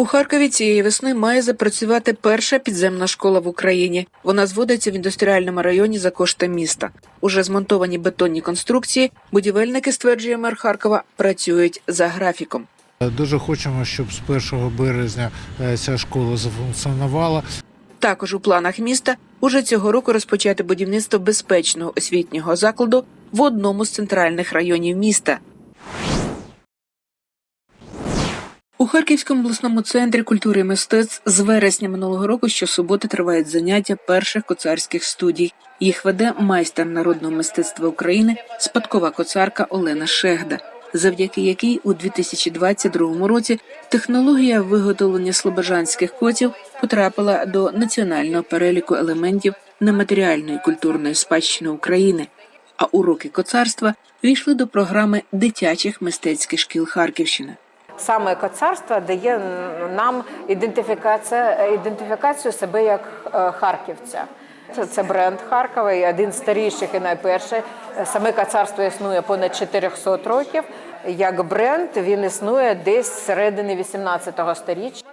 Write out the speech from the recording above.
У Харкові цієї весни має запрацювати перша підземна школа в Україні. Вона зводиться в індустріальному районі за кошти міста. Уже змонтовані бетонні конструкції. Будівельники, стверджує мер Харкова, працюють за графіком. Дуже хочемо, щоб з 1 березня е, ця школа зафункціонувала. Також у планах міста уже цього року розпочати будівництво безпечного освітнього закладу в одному з центральних районів міста. У Харківському обласному центрі культури і мистецтв з вересня минулого року щосуботи тривають заняття перших коцарських студій. Їх веде майстер народного мистецтва України, спадкова коцарка Олена Шегда, завдяки якій у 2022 році технологія виготовлення слобожанських котів потрапила до національного переліку елементів нематеріальної культурної спадщини України. А уроки коцарства війшли до програми дитячих мистецьких шкіл Харківщини. Саме коцарство дає нам ідентифікація, ідентифікацію себе як е, харківця. Це, це бренд Харкова, і один з старіших і найперший. Саме коцарство існує понад 400 років. Як бренд він існує десь середини 18 століття.